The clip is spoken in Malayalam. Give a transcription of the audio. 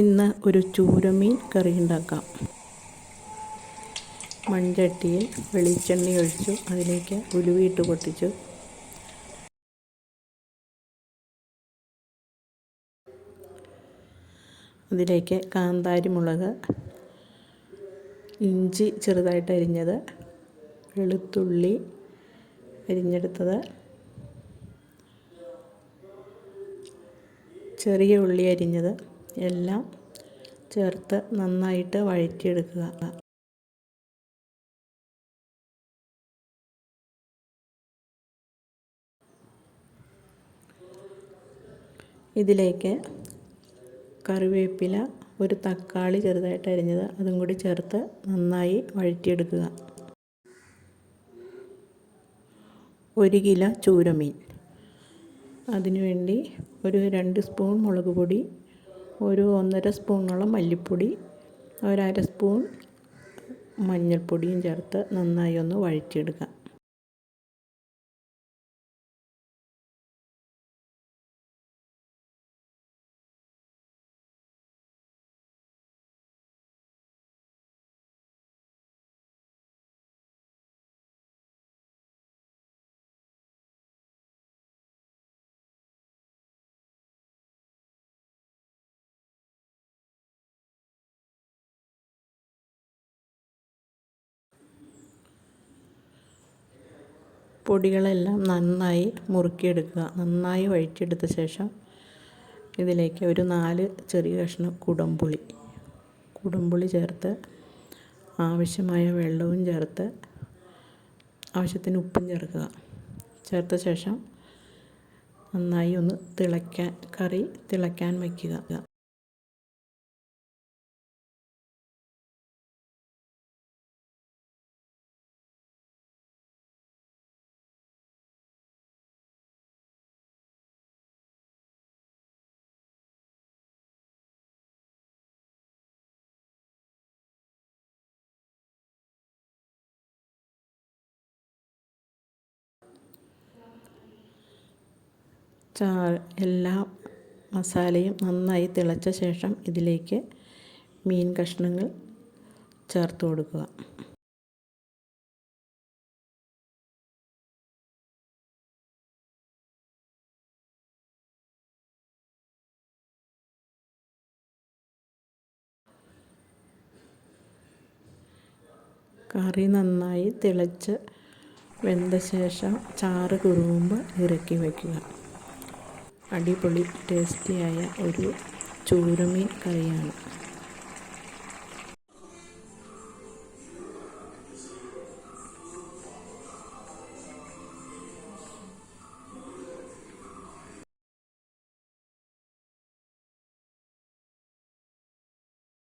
ഇന്ന് ഒരു ചൂരമീൻ കറി ഉണ്ടാക്കാം. മൺചട്ടിയിൽ വെളിച്ചെണ്ണ ഒഴിച്ചു അതിലേക്ക് ഉലുവിയിട്ട് പൊട്ടിച്ചു. അതിലേക്ക് കാന്താരി മുളക് ഇഞ്ചി ചെറുതായിട്ട് അരിഞ്ഞത് വെളുത്തുള്ളി അരിഞ്ഞെടുത്തത് ചെറിയ ഉള്ളി അരിഞ്ഞത് എല്ലാം ചേർത്ത് നന്നായിട്ട് വഴറ്റിയെടുക്കുക. ഇതിലേക്ക് കറിവേപ്പില ഒരു തക്കാളി ചെറുതായിട്ട് അരിഞ്ഞത് അതും കൂടി ചേർത്ത് നന്നായി വഴറ്റിയെടുക്കുക. ഒരു കിലോ ചൂരമീൻ. അതിനുവേണ്ടി ഒരു രണ്ട് സ്പൂൺ മുളക് പൊടി ഒരു ഒന്നര സ്പൂണോളം മല്ലിപ്പൊടി ഒരര സ്പൂൺ മഞ്ഞൾപ്പൊടിയും ചേർത്ത് നന്നായി ഒന്ന് വഴറ്റിയെടുക്കുക പൊടികളെല്ലാം നന്നായി മുറുക്കിയെടുക്കുക. നന്നായി വഴറ്റിയെടുത്ത ശേഷം ഇതിലേക്ക് ഒരു നാല് ചെറിയ കഷ്ണം കുടംപുളി. കുടംപുളി ചേർത്ത് ആവശ്യമായ വെള്ളവും ചേർത്ത് ആവശ്യത്തിന് ഉപ്പും ചേർക്കുക. ചേർത്ത ശേഷം നന്നായി ഒന്ന് തിളയ്ക്കാൻ കറി തിളയ്ക്കാൻ വയ്ക്കുക. ചാ എല്ലാ മസാലയും നന്നായി തിളച്ച ശേഷം ഇതിലേക്ക് മീൻ കഷ്ണങ്ങൾ ചേർത്ത് കൊടുക്കുക. കറി നന്നായി തിളച്ച് വെന്ത ശേഷം ചാറ് കുറുകുമ്പോൾ ഇറക്കി വയ്ക്കുക. അടിപൊളി ടേസ്റ്റിയായ ഒരു ചൂരമീൻ കറിയാണ്.